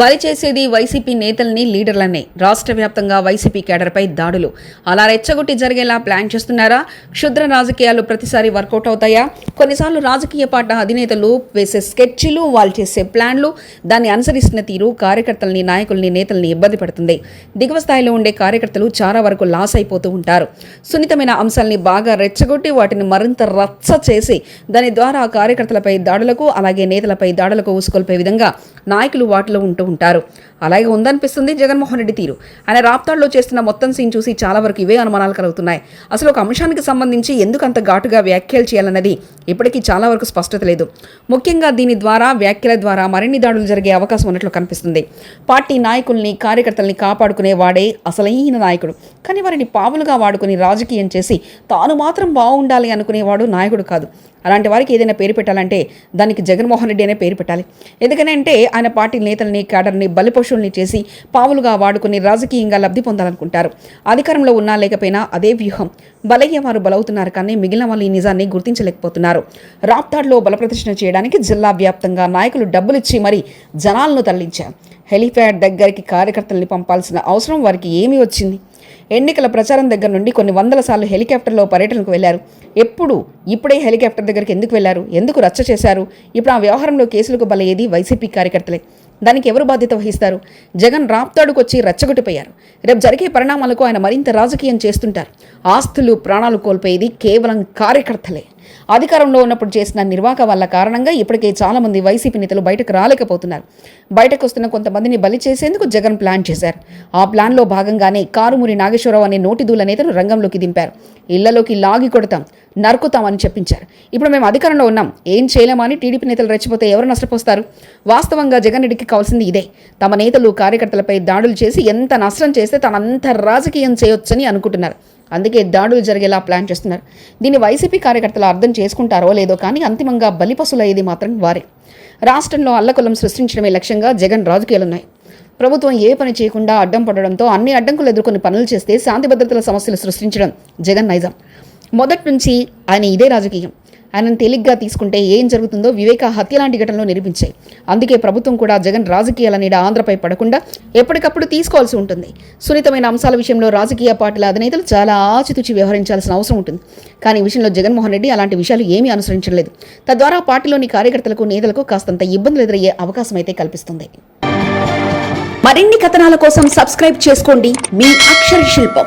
బలి చేసేది వైసీపీ నేతల్ని లీడర్లనే. రాష్ట్ర వ్యాప్తంగా వైసీపీ కేడర్పై దాడులు. అలా రెచ్చగొట్టి జరిగేలా ప్లాన్ చేస్తున్నారా? క్షుద్ర రాజకీయాలు ప్రతిసారి వర్కౌట్ అవుతాయా? కొన్నిసార్లు రాజకీయ పార్టీ అధినేతలు వేసే స్కెచ్లు వాళ్ళు చేసే ప్లాన్లు దాన్ని అనుసరిస్తున్న తీరు కార్యకర్తల్ని నాయకుల్ని నేతల్ని ఇబ్బంది పెడుతుంది. దిగువ స్థాయిలో ఉండే కార్యకర్తలు చాలా వరకు లాస్ అయిపోతూ ఉంటారు. సున్నితమైన అంశాల్ని బాగా రెచ్చగొట్టి వాటిని మరింత రచ్చ చేసి దాని ద్వారా కార్యకర్తలపై దాడులకు అలాగే నేతలపై దాడులకు ఊసుకొల్పే విధంగా నాయకులు వాటిలో ఉంటూ ఉంటారు. అలాగే ఉందనిపిస్తుంది జగన్మోహన్ రెడ్డి తీరు. ఆయన రాప్తాడులో చేస్తున్న మొత్తం సీన్ చూసి చాలా వరకు ఇవే అనుమానాలు కలుగుతున్నాయి. అసలు ఒక అంశానికి సంబంధించి ఎందుకు అంత ఘాటుగా వ్యాఖ్యలు చేయాలన్నది ఇప్పటికీ చాలా వరకు స్పష్టత లేదు. ముఖ్యంగా దీని ద్వారా వ్యాఖ్యల ద్వారా మరిన్ని దాడులు జరిగే అవకాశం ఉన్నట్లు కనిపిస్తుంది. పార్టీ నాయకుల్ని కార్యకర్తల్ని కాపాడుకునే వాడే అసలైన నాయకుడు. కానీ వారిని పావులుగా వాడుకుని రాజకీయం చేసి తాను మాత్రం బాగుండాలి అనుకునేవాడు నాయకుడు కాదు. అలాంటి వారికి ఏదైనా పేరు పెట్టాలంటే దానికి జగన్మోహన్ రెడ్డి అనే పేరు పెట్టాలి. ఎందుకనంటే ఆయన పార్టీ నేతల్ని క్యాడర్ని బలిపశువుల్ని చేసి పావులుగా వాడుకుని రాజకీయంగా లబ్ధి పొందాలనుకుంటారు. అధికారంలో ఉన్నా లేకపోయినా అదే వ్యూహం. బలయ్య వారు బలవుతున్నారు కానీ మిగిలిన వాళ్ళు ఈ నిజాన్ని గుర్తించలేకపోతున్నారు. రాప్తాడ్లో బలప్రదర్శన చేయడానికి జిల్లా వ్యాప్తంగా నాయకులు డబ్బులిచ్చి మరీ జనాలను తరలించారు. హెలిప్యాడ్ దగ్గరికి కార్యకర్తల్ని పంపాల్సిన అవసరం వారికి ఏమి వచ్చింది? ఎన్నికల ప్రచారం దగ్గర నుండి కొన్ని వందల సార్లు హెలికాప్టర్లో పర్యటనకు వెళ్ళారు. ఎప్పుడు? ఇప్పుడే హెలికాప్టర్ దగ్గరికి ఎందుకు వెళ్ళారు? ఎందుకు రచ్చ చేశారు? ఇప్పుడు ఆ వ్యవహారంలో కేసులకు బలయ్యేది వైసీపీ కార్యకర్తలే. దానికి ఎవరు బాధ్యత వహిస్తారు? జగన్ రాప్తాడుకు వచ్చి రెచ్చగొట్టిపోయారు. రేపు జరిగే పరిణామాలకు ఆయన మరింత రాజకీయం చేస్తుంటారు. ఆస్తులు ప్రాణాలు కోల్పోయేది కేవలం కార్యకర్తలే. అధికారంలో ఉన్నప్పుడు చేసిన నిర్వాహక వల్ల కారణంగా ఇప్పటికే చాలామంది వైసీపీ నేతలు బయటకు రాలేకపోతున్నారు. బయటకు వస్తున్న కొంతమందిని బలి చేసేందుకు జగన్ ప్లాన్ చేశారు. ఆ ప్లాన్లో భాగంగానే కారుమూరి నాగేశ్వరరావు అనే నోటిదూల నేతను రంగంలోకి దింపారు. ఇళ్ళలోకి లాగి కొడతాం నరుకుతామని చెప్పించారు. ఇప్పుడు మేము అధికారంలో ఉన్నాం. ఏం చేయలేమని టీడీపీ నేతలు రెచ్చిపోతే ఎవరు నష్టపోస్తారు? వాస్తవంగా జగన్ రెడ్డికి కావాల్సింది ఇదే. తమ నేతలు కార్యకర్తలపై దాడులు చేసి ఎంత నష్టం చేస్తే తనంత రాజకీయం చేయొచ్చని అనుకుంటున్నారు. అందుకే దాడులు జరిగేలా ప్లాన్ చేస్తున్నారు. దీన్ని వైసీపీ కార్యకర్తలు అర్థం చేసుకుంటారో లేదో కానీ అంతిమంగా బలిపసులయ్యేది మాత్రం వారే. రాష్ట్రంలో అల్లకులం సృష్టించడమే లక్ష్యంగా జగన్ రాజకీయాలున్నాయి. ప్రభుత్వం ఏ పని చేయకుండా అడ్డం పడడంతో అన్ని అడ్డంకులు ఎదుర్కొని పనులు చేస్తే శాంతి భద్రతల సమస్యలు సృష్టించడం జగన్ నైజం. మొదటి నుంచి ఆయన ఇదే రాజకీయం. ఆయనను తేలిగ్గా తీసుకుంటే ఏం జరుగుతుందో వివేక హత్య లాంటి ఘటనలు నిరూపించాయి. అందుకే ప్రభుత్వం కూడా జగన్ రాజకీయాల నీడ ఆంధ్రపై పడకుండా ఎప్పటికప్పుడు తీసుకోవాల్సి ఉంటుంది. సున్నితమైన అంశాల విషయంలో రాజకీయ పార్టీల అధినేతలు చాలా ఆచితూచి వ్యవహరించాల్సిన అవసరం ఉంటుంది. కానీ విషయంలో జగన్మోహన్ రెడ్డి అలాంటి విషయాలు ఏమీ అనుసరించలేదు. తద్వారా పార్టీలోని కార్యకర్తలకు నేతలకు కాస్తంత ఇబ్బందులు ఎదురయ్యే అవకాశం అయితే కల్పిస్తుంది. మరిన్ని కథనాల కోసం సబ్స్క్రైబ్ చేసుకోండి. మీ అక్షర శిల్పం.